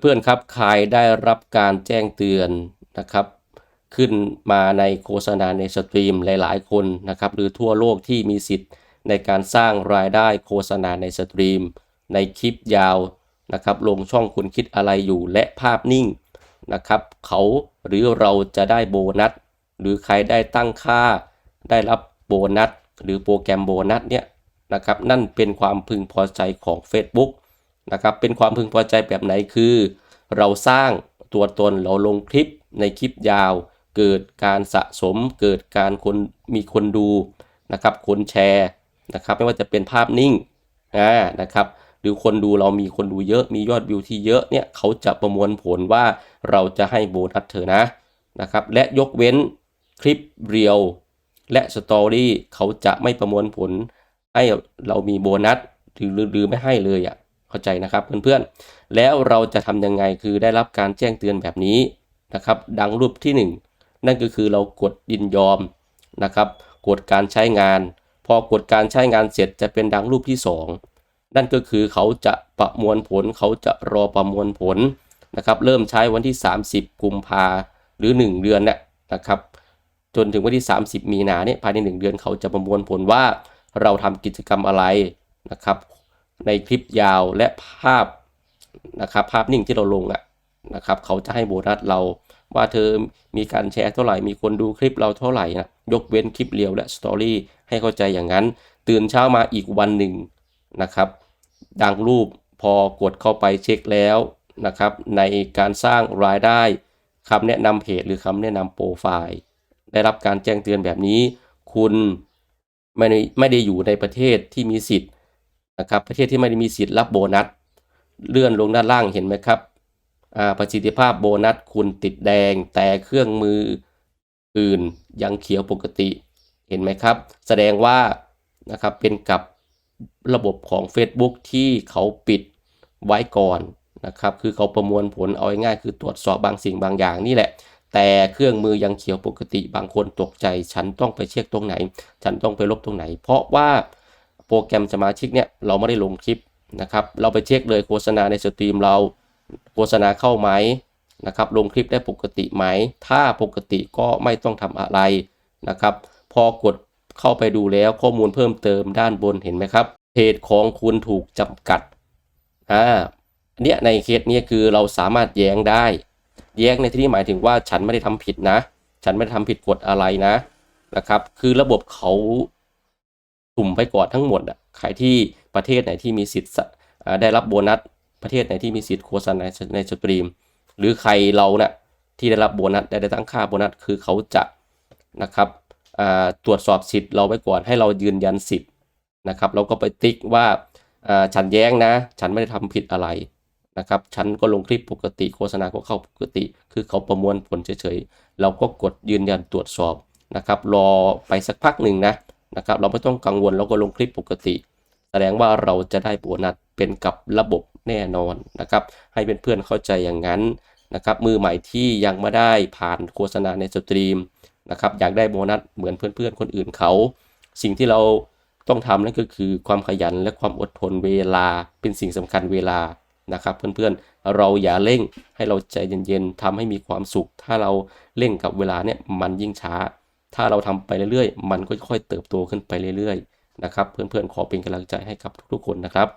เพื่อนๆครับใครได้รับการแจ้งเตือนนะครับ ขึ้นมาในโฆษณาในสตรีมหลายๆ คนนะครับ หรือทั่วโลกที่มีสิทธิ์ในการสร้างรายได้โฆษณาในสตรีม ในคลิปยาวนะครับ ลงช่องคุณคิดอะไรอยู่และภาพนิ่งนะครับ เขาหรือเราจะได้โบนัส หรือใครได้ตั้งค่า ได้รับโบนัส หรือโปรแกรมโบนัสเนี่ยนะครับ นั่นเป็นความพึงพอใจของ Facebook นะครับ เป็นความพึงพอใจแบบไหนคือ เราสร้างตัวตนเราลงคลิปในคลิปยาว เกิดการสะสม เกิดการคนมีคนดูนะครับ คนแชร์นะครับ ไม่ว่าจะเป็นภาพนิ่งนะครับ หรือคนดูเรามีคนดูเยอะ มียอดวิวที่เยอะเนี่ยเขาจะประมวลผลว่าเราจะให้โบนัสเธอนะนะครับ และยกเว้นคลิปเรียวและสตอรี่เขาจะไม่ประมวลผลให้เรามีโบนัสหรือหรือไม่ให้เลยอะ เข้าใจนะครับเพื่อนๆ แล้วเราจะทำยังไงคือได้รับการแจ้งเตือนแบบนี้นะครับ ดังรูปที่ 1 นั่นก็คือเรากดยินยอมนะครับ กดการใช้งาน พอกดการใช้งานเสร็จจะเป็นดังรูปที่ 2 นั่นก็คือเขาจะประมวลผล เขาจะรอประมวลผลนะครับ เริ่มใช้วันที่ 30 กุมภาหรือ 1 เดือนเนี่ยนะครับ จนถึงวันที่ 30 มีนาเนี่ยภายใน 1 เดือนเขาจะประมวลผลว่าเราทำกิจกรรมอะไรนะครับ ในคลิปยาวและภาพนะครับภาพนิ่งที่เราลงอะนะครับเขาจะให้โบนัสเราว่าเธอมีการแชร์เท่าไหร่ มีคนดูคลิปเราเท่าไหร่นะยกเว้นคลิปเรียวและสตอรี่ให้เข้าใจอย่างนั้น ตื่นเช้ามาอีกวันหนึ่งนะครับ ดังรูปพอกดเข้าไปเช็คแล้วนะครับในการสร้างรายได้คำแนะนำเพจหรือคำแนะนำโปรไฟล์ ได้รับการแจ้งเตือนแบบนี้ คุณไม่ได้ไม่ได้อยู่ในประเทศที่มีสิทธิ์ นะครับประเทศที่ไม่ได้มีสิทธิ์รับโบนัสเลื่อนลงด้านล่างเห็นไหมครับประสิทธิภาพโบนัสคุณติดแดง แต่เครื่องมืออื่นยังเขียวปกติเห็นไหมครับ แสดงว่านะครับเป็นกับระบบของ Facebook ที่เขาปิดไว้ก่อนนะครับคือเขาประมวลผลเอาง่ายคือตรวจสอบบางสิ่งบางอย่างนี่แหละ แต่เครื่องมือยังเขียวปกติบางคนตกใจ ฉันต้องไปเช็คตรงไหน ฉันต้องไปลบตรงไหน เพราะว่า โปรแกรมสมาชิกเนี่ยเราไม่ได้ลงคลิปนะครับ เราไปเช็คเลยโฆษณาในสตรีมเราโฆษณาเข้าไหมนะครับ ลงคลิปได้ปกติไหม ถ้าปกติก็ไม่ต้องทำอะไรนะครับ พอกดเข้าไปดูแล้วข้อมูลเพิ่มเติมด้านบนเห็นไหมครับเพจของคุณถูกจำกัดอ่าเนี่ยในเคสนี้คือเราสามารถแย้งได้ แย้งในที่นี้หมายถึงว่าฉันไม่ได้ทำผิดนะ ฉันไม่ได้ทำผิดกฎอะไรนะนะครับ คือระบบเขา สุ่มไปก่อนทั้งหมดอะใครที่ประเทศไหนที่มีสิทธิ์ได้รับโบนัสประเทศไหนที่มีสิทธิ์โฆษณาในสตรีม หรือใครเราเนะ่ยที่ได้รับโบนัสได้ได้ตั้งค่าโบนัสคือเขาจะนะครับตรวจสอบสิทธิ์เราไว้ก่อนให้เรายืนยันสิทธิ์นะครับเราก็ไปติ๊กว่าฉันแย้งนะ ฉันไม่ได้ทำผิดอะไรนะครับฉันก็ลงคลิปปกติโฆษณาก็เข้าปกติ คือเขาประมวลผลเฉยๆ เราก็กดยืนยันตรวจสอบนะครับรอไปสักพักหนึ่งนะ นะครับ เราไม่ต้องกังวลเราก็ลงคลิปปกติ แสดงว่าเราจะได้โบนัสเป็นกับระบบแน่นอนนะครับ ให้เพื่อนๆเข้าใจอย่างนั้นนะครับ มือใหม่ที่ยังไม่ได้ผ่านโฆษณาในสตรีมนะครับอยากได้โบนัสเหมือนเพื่อนๆคนอื่นเขา สิ่งที่เราต้องทำนั่นก็คือความขยันและความอดทนเวลาเป็นสิ่งสำคัญเวลานะครับ เพื่อนๆเราอย่าเร่งให้เราใจเย็นๆทำให้มีความสุข ถ้าเราเร่งกับเวลาเนี่ยมันยิ่งช้า ถ้าเราทำไปเรื่อยๆ มันก็ค่อยเติบโตขึ้นไปเรื่อยๆ นะครับ เพื่อนๆ ขอเป็นกำลังใจให้กับทุกๆ คนนะครับ